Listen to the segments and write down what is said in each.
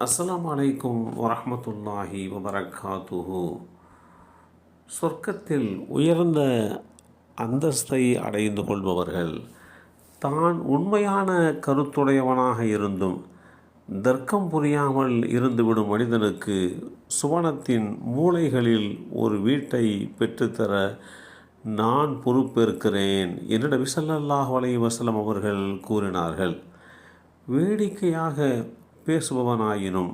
அஸ்லாம் அலைக்கும் வரமத்துல்லாஹி வபரகாத்துஹு. சொர்க்கத்தில் உயர்ந்த அந்தஸ்தை அடைந்து கொள்பவர்கள் தான் உண்மையான கருத்துடையவனாக இருந்தும் தர்க்கம் புரியாமல் இருந்துவிடும் மனிதனுக்கு சுவனத்தின் மூளைகளில் ஒரு வீட்டை பெற்றுத்தர நான் பொறுப்பேற்கிறேன் என்று நபி ஸல்லல்லாஹு வசலம் அவர்கள் கூறினார்கள். வேடிக்கையாக பேசுபவனாயினும்.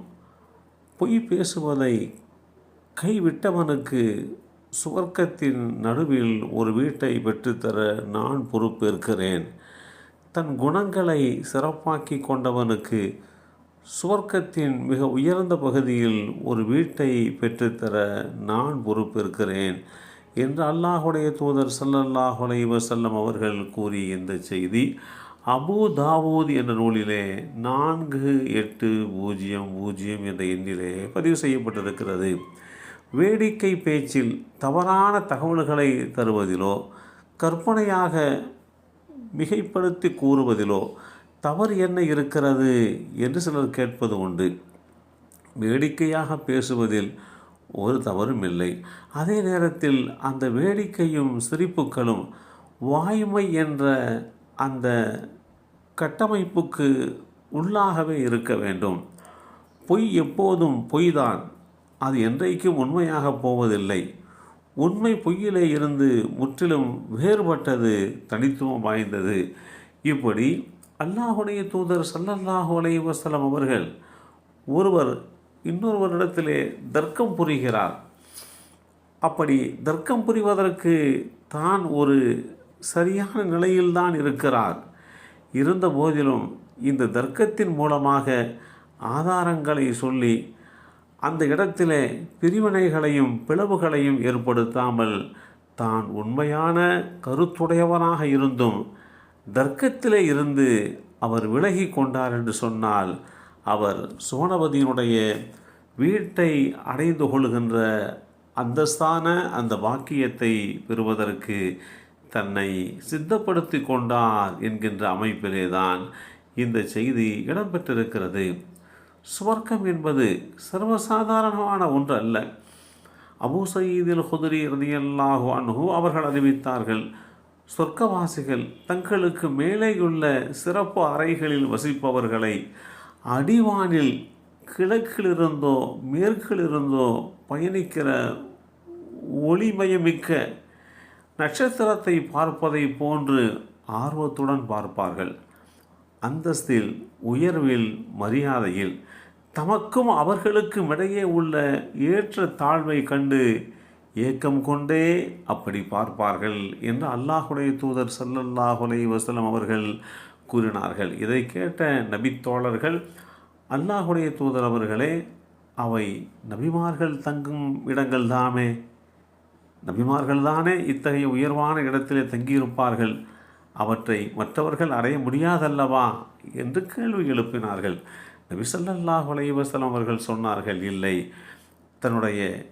பொய் பேசுவதை கைவிட்டவனுக்கு சுவர்க்கத்தின் நடுவில் ஒரு வீட்டை பெற்றுத்தர நான் பொறுப்பேற்கிறேன். தன் குணங்களை சிறப்பாக்கி கொண்டவனுக்கு சுவர்க்கத்தின் மிக உயர்ந்த பகுதியில் ஒரு வீட்டை பெற்றுத்தர நான் பொறுப்பேற்கிறேன் என்று அல்லாஹுடைய தூதர் ஸல்லல்லாஹு அலைஹி அவர்கள் கூறிய இந்த செய்தி. அபு தாவூத் என்ற நூலிலே நான்கு எட்டு பூஜ்ஜியம் பூஜ்ஜியம் என்ற எண்ணிலே பதிவு செய்யப்பட்டிருக்கிறது. வேடிக்கை பேச்சில் தவறான தகவல்களை தருவதிலோ கற்பனையாக மிகைப்படுத்தி கூறுவதிலோ தவறு என்ன இருக்கிறது என்று சிலர் கேட்பது உண்டு. வேடிக்கையாக பேசுவதில் ஒரு தவறும் இல்லை. அதே நேரத்தில் அந்த வேடிக்கையும் சிரிப்புகளும் வாய்மை என்ற அந்த கட்டமைப்புக்கு உள்ளாகவே இருக்க வேண்டும். பொய் எப்போதும் பொய்தான். அது என்றைக்கும் உண்மையாக போவதில்லை. உண்மை பொய்யிலே இருந்து முற்றிலும் வேறுபட்டது தனித்துவம் வாய்ந்தது. இப்படி அல்லாஹுடைய தூதர் சல்லல்லாஹு அலைஹி வஸல்லம் அவர்கள் ஒருவர் இன்னொருவரிடத்திலே தர்க்கம் புரிகிறார். அப்படி தர்க்கம் புரிவதற்கு தான் ஒரு சரியான நிலையில்தான் இருக்கிறார். இருந்த போதிலும் இந்த தர்க்கத்தின் மூலமாக ஆதாரங்களை சொல்லி அந்த இடத்திலே பிரிவினைகளையும் பிளவுகளையும் ஏற்படுத்தாமல் தான் உண்மையான கருத்துடையவனாக இருந்தும் தர்க்கத்திலே இருந்து அவர் விலகி கொண்டார் என்று சொன்னால் அவர் சோனபதியினுடைய வீட்டை அடைந்து கொள்கின்ற அந்தஸ்தான அந்த வாக்கியத்தை பெறுவதற்கு தன்னை சித்தப்படுத்தி கொண்டார் என்கின்ற அமைப்பிலேதான் இந்த செய்தி இடம்பெற்றிருக்கிறது. சுவர்க்கம் என்பது சர்வசாதாரணமான ஒன்று அல்ல அபு சயீதில் ஹுதுரி ரதியல்லாஹு அன்ஹு அவர்கள் அறிவித்தார்கள் சொர்க்கவாசிகள் தங்களுக்கு மேலேயுள்ள சிறப்பு அறைகளில் வசிப்பவர்களை அடிவானில் கிழக்கிலிருந்தோ மேற்கிலிருந்தோ பயணிக்கிற ஒளிமயமிக்க நட்சத்திரத்தை பார்ப்பதை போன்று ஆர்வத்துடன் பார்ப்பார்கள். அந்தஸ்தில் உயர்வில் மரியாதையில் தமக்கும் அவர்களுக்கும் இடையே உள்ள ஏற்ற தாழ்வை கண்டு ஏக்கம் கொண்டே அப்படி பார்ப்பார்கள் என்று அல்லாஹுடைய தூதர் சல்லல்லாஹுலை வசலம் அவர்கள் கூறினார்கள். இதை கேட்ட நபித்தோழர்கள் அல்லாஹுடைய தூதர் அவர்களே அவை நபிமார்கள் தங்கும் இடங்கள் தாமே? நபிமார்கள் தானே இத்தகைய உயர்வான இடத்திலே தங்கியிருப்பார்கள்? அவற்றை மற்றவர்கள் அடைய முடியாதல்லவா? என்று கேள்வி எழுப்பினார்கள். நபி ஸல்லல்லாஹு அலைஹி அவர்கள் சொன்னார்கள் இல்லை. தன்னுடைய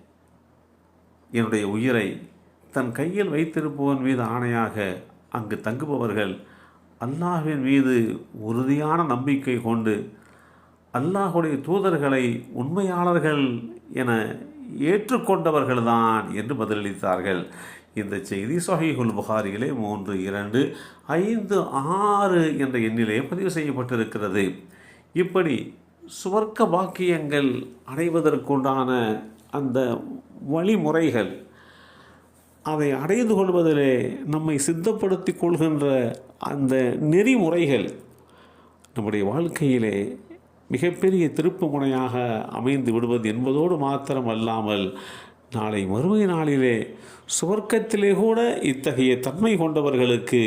என்னுடைய உயிரை தன் கையில் வைத்திருப்பவன் மீது ஆணையாக அங்கு தங்குபவர்கள் அல்லாஹின் மீது உறுதியான நம்பிக்கை கொண்டு அல்லாஹுடைய தூதர்களை உண்மையாளர்கள் என ஏற்றுக்கொண்டவர்கள்தான் என்று பதிலளித்தார்கள். இந்த செய்தி சொஹீகுல் புகாரியிலே மூன்று இரண்டு ஐந்து ஆறு என்ற எண்ணிலே பதிவு செய்யப்பட்டிருக்கிறது. இப்படி சுவர்க்க வாக்கியங்கள் அடைவதற்குண்டான அந்த வழிமுறைகள் அதை அடைந்து கொள்வதிலே நம்மை சித்தப்படுத்தி கொள்கின்ற அந்த நெறிமுறைகள் நம்முடைய வாழ்க்கையிலே மிகப்பெரிய திருப்பு முனையாக அமைந்து விடுவது என்பதோடு மாத்திரம் அல்லாமல் நாளை மறுமை நாளிலே சுவர்க்கத்திலே கூட இத்தகைய தன்மை கொண்டவர்களுக்கு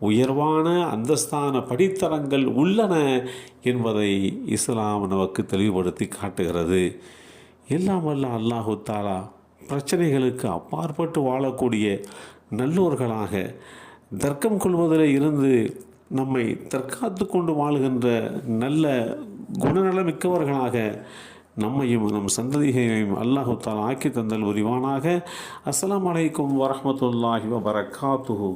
உயர்வான அந்தஸ்தான படித்தரங்கள் உள்ளன என்பதை இஸ்லாம் நமக்கு தெளிவுபடுத்தி காட்டுகிறது. எல்லாம் வல்ல அல்லாஹு தாலா பிரச்சனைகளுக்கு அப்பாற்பட்டு வாழக்கூடிய நல்லோர்களாக தர்க்கம் கொள்வதில் இருந்து நம்மை தற்காத்து கொண்டு வாழுகின்ற நல்ல குணநலமிக்கவர்களாக நம்மையும் நம் சந்ததிகளையும் அல்லாஹு தால் ஆக்கி தந்தல் உரிவானாக அஸ்லாம் அலைக்கும் வரமத்துல்லாஹி வபரகாத்துஹு.